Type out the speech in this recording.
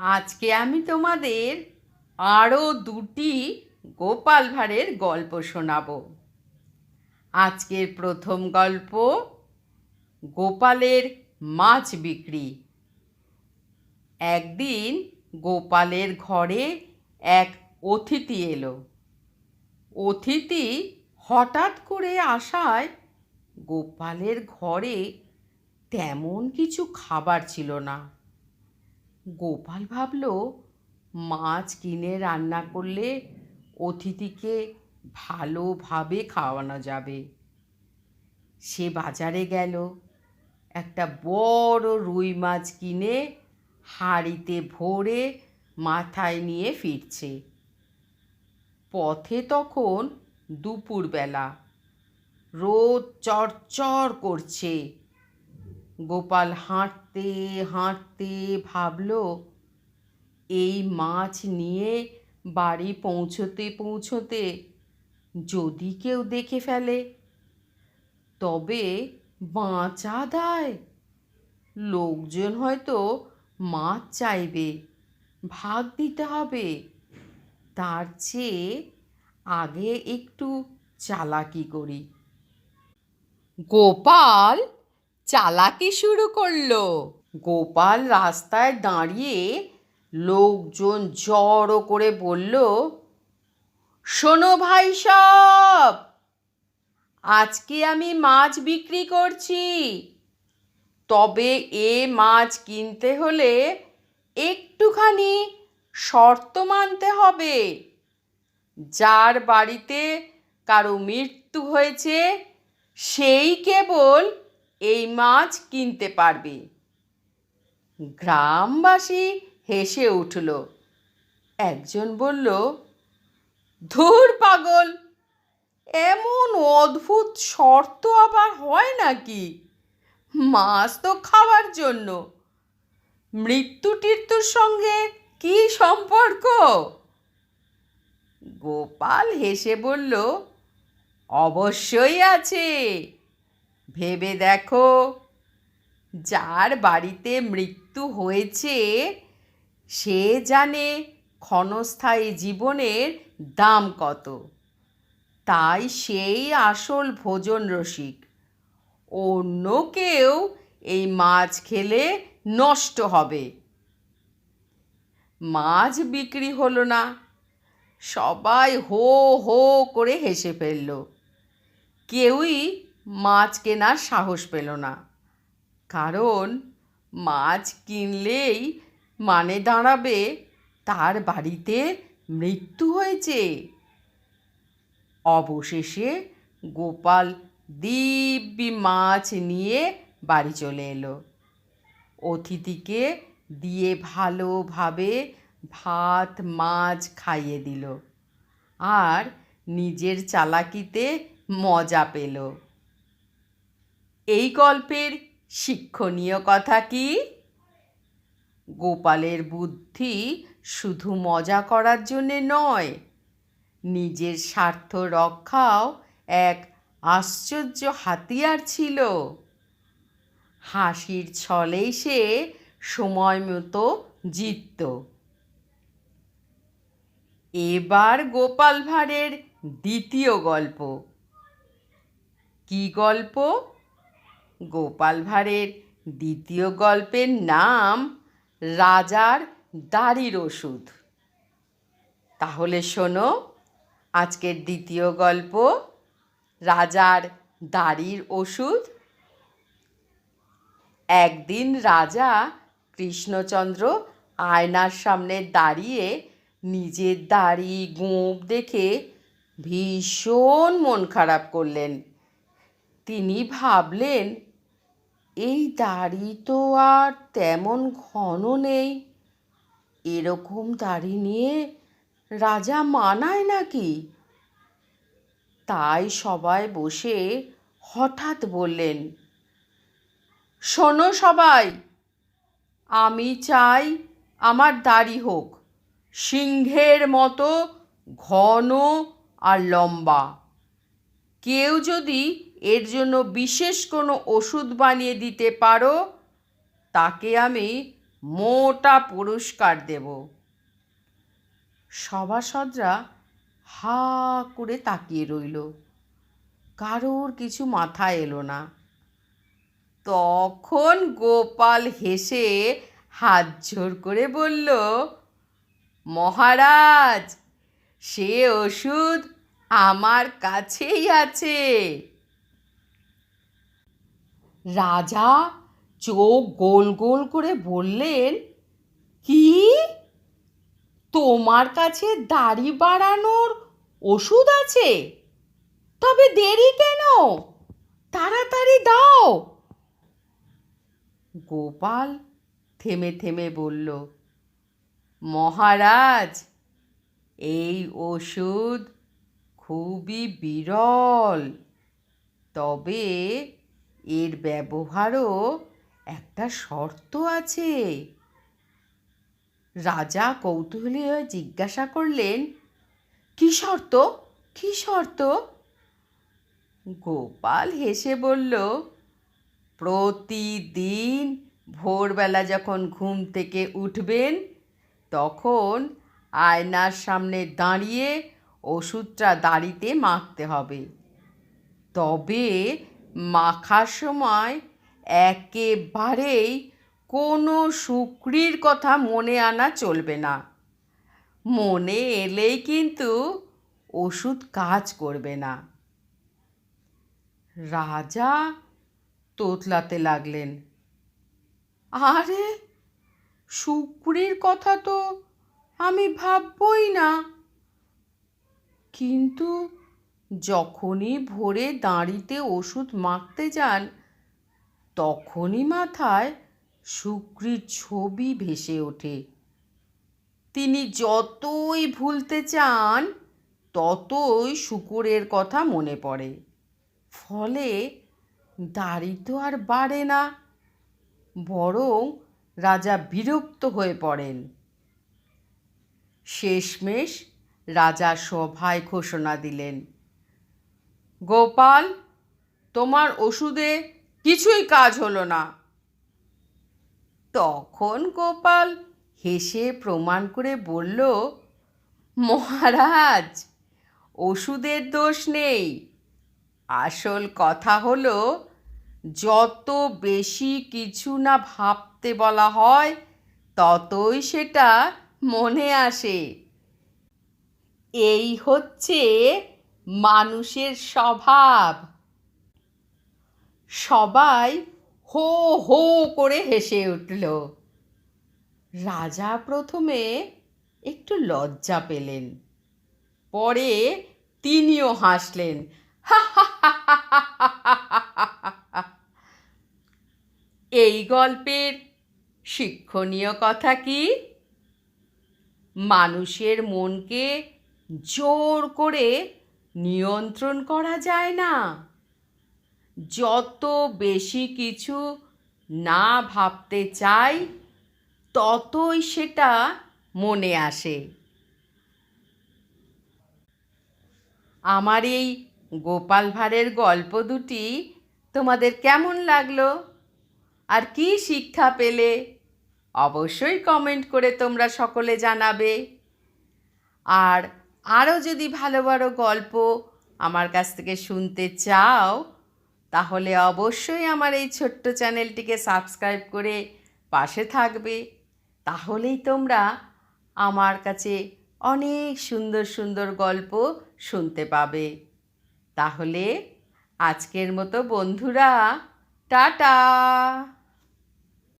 আজকে আমি তোমাদের আরও দুটি গোপাল ভাঁড়ের গল্প শোনাবো। আজকের প্রথম গল্প, গোপালের মাছ বিক্রি। একদিন গোপালের ঘরে এক অতিথি এলো। অতিথি হঠাৎ করে আসায় গোপালের ঘরে তেমন কিছু খাবার ছিল না। গোপাল ভাবল, মাছ কিনে রান্না করলে অতিথিকে ভালোভাবে খাওয়ানো যাবে। সে বাজারে গেল, একটা বড় রুই মাছ কিনে হাঁড়িতে ভরে মাথায় নিয়ে ফিরছে। পথে তখন দুপুরবেলা, রোদ চড়চড় করছে। গোপাল হাঁটতে হাঁটতে ভাবল, এই মাছ নিয়ে বাড়ি পৌঁছতে পৌঁছতে যদি কেউ দেখে ফেলে, তবে বাঁচা দায়। লোকজন হয়তো মাছ চাইবে, ভাগ দিতে হবে। তার চেয়ে আগে একটু চালাকি করি। গোপাল! চালাকি শুরু করল। গোপাল রাস্তায় দাঁড়িয়ে লোকজন জড়ো করে বলল, শোনো ভাই সব, আজকে আমি মাছ বিক্রি করছি। তবে এ মাছ কিনতে হলে একটুখানি শর্ত মানতে হবে। যার বাড়িতে কারও মৃত্যু হয়েছে, সেই কেবল এই মাছ কিনতে পারবে। গ্রামবাসী হেসে উঠল। একজন বলল, ধুর পাগল, এমন অদ্ভুত শর্ত আবার হয় নাকি? মাছ তো খাওয়ার জন্য। মৃত্যু টিত্যুর সঙ্গে কি সম্পর্ক? গোপাল হেসে বলল, অবশ্যই আছে। ভেবে দেখো, যার বাড়িতে মৃত্যু হয়েছে, সে জানে ক্ষণস্থায়ী জীবনের দাম কত। তাই সেই আসল ভোজন রসিক। অন্য কেউ এই মাছ খেলে নষ্ট হবে। মাছ বিক্রি হলো না। সবাই হো হো করে হেসে ফেলল। কেউই মাছ কেনার সাহস পেল না। কারণ মাছ কিনলেই মানে দাঁড়াবে, তার বাড়িতে মৃত্যু হয়েছে। অবশেষে গোপাল দিব্যি মাছ নিয়ে বাড়ি চলে এলো। অতিথিকে দিয়ে ভালোভাবে ভাত, মাছ খাইয়ে দিল। আর নিজের চালাকিতে মজা পেল। এই গল্পের শিক্ষণীয় কথা কি? গোপালের বুদ্ধি শুধু মজা করার জন্যে নয়, নিজের স্বার্থ রক্ষাও এক আশ্চর্য হাতিয়ার ছিল। হাসির ছলেই সে সময় মতো জিতত। এবার গোপাল ভাঁড়ের দ্বিতীয় গল্প। কি গল্প? গোপাল ভাঁড়ের দ্বিতীয় গল্পের নাম রাজার দাড়ির ওষুধ। তাহলে শোনো, আজকের দ্বিতীয় গল্প রাজার দাড়ির ওষুধ। একদিন রাজা কৃষ্ণচন্দ্র আয়নার সামনে দাঁড়িয়ে নিজের দাড়ি গোঁপ দেখে ভীষণ মন খারাপ করলেন। তিনি ভাবলেন এই দাড়ি তো আর তেমন ঘন নেই। এরকম দাড়ি নিয়ে রাজা মানায় নাকি? তাই সবাই বসে হঠাৎ বললেন, শোনো সবাই, আমি চাই আমার দাড়ি হোক, সিংহের মতো ঘন আর লম্বা। কেউ যদি এর জন্য বিশেষ কোনো ওষুধ বানিয়ে দিতে পারো? তাকে আমি মোটা পুরস্কার দেব। সভাসদরা হা করে তাকিয়ে রইল। কারোর কিছু মাথা এলো না। তখন গোপাল হেসে হাত জোর করে বলল, মহারাজ, সে ওষুধ আমার কাছেই আছে। রাজা চোখ গোল গোল করে বললেন, কি? তোমার কাছে দাড়ি বাড়ানোর ওষুধ আছে? তবে দেরি কেন? তাড়াতাড়ি দাও। গোপাল থেমে থেমে বলল, মহারাজ, এই ওষুধ খুবই বিরল। তবে এর ব্যবহারও একটা শর্ত আছে। রাজা কৌতূহলী হয়ে জিজ্ঞাসা করলেন, কি শর্ত? কি শর্ত? গোপাল হেসে বলল, প্রতিদিন ভোরবেলা যখন ঘুম থেকে উঠবেন, তখন আয়নার সামনে দাঁড়িয়ে ওষুধটা দাড়িতে মাখতে হবে। তবে মাখার সময় একেবারেই কোনো শুক্রির কথা মনে আনা চলবে না। মনে এলেই কিন্তু ওষুধ কাজ করবে না। রাজা তোতলাতে লাগলেন। আরে, শুক্রির কথা তো আমি ভাববই না। কিন্তু যখনই ভোরে দাঁড়িতে ওষুধ মাখতে যান, তখনই মাথায় শুক্রির ছবি ভেসে ওঠে। তিনি যতই ভুলতে চান, ততই শুকুরের কথা মনে পড়ে। ফলে দাড়ি তো আর বাড়ে না, বরং রাজা বিরক্ত হয়ে পড়েন। শেষমেশ রাজা সভায় ঘোষণা দিলেন গোপাল, তোমার ওষুধে কিছুই কাজ হলো না। তখন গোপাল হেসে প্রমাণ করে বলল, মহারাজ, ওষুধের দোষ নেই। আসল কথা হলো, যত বেশি কিছু না ভাবতে বলা হয়, ততই সেটা মনে আসে। এই হচ্ছে মানুষের স্বভাব সবাই হো হো করে হেসে উঠল রাজা প্রথমে একটু লজ্জা পেলেন পরে তিনিও হাসলেন এই গল্পের শিক্ষণীয় কথা কি মানুষের মনকে জোর করে নিয়ন্ত্রণ করা যায় না। যত বেশি কিছু না ভাবতে চাই, ততই সেটা মনে আসে। আমার এই গোপাল ভাঁড়ের গল্প দুটি তোমাদের কেমন লাগল? আর কি শিক্ষা পেলে? অবশ্যই কমেন্ট করে তোমরা সকলে জানাবে। আর আরও যদি ভালো ভালো গল্প আমার কাছ থেকে শুনতে চাও, তাহলে অবশ্যই আমার এই ছোট্ট চ্যানেলটিকে সাবস্ক্রাইব করে পাশে থাকবে। তাহলেই তোমরা আমার কাছে অনেক সুন্দর সুন্দর গল্প শুনতে পাবে। তাহলে আজকের মতো বন্ধুরা, টাটা!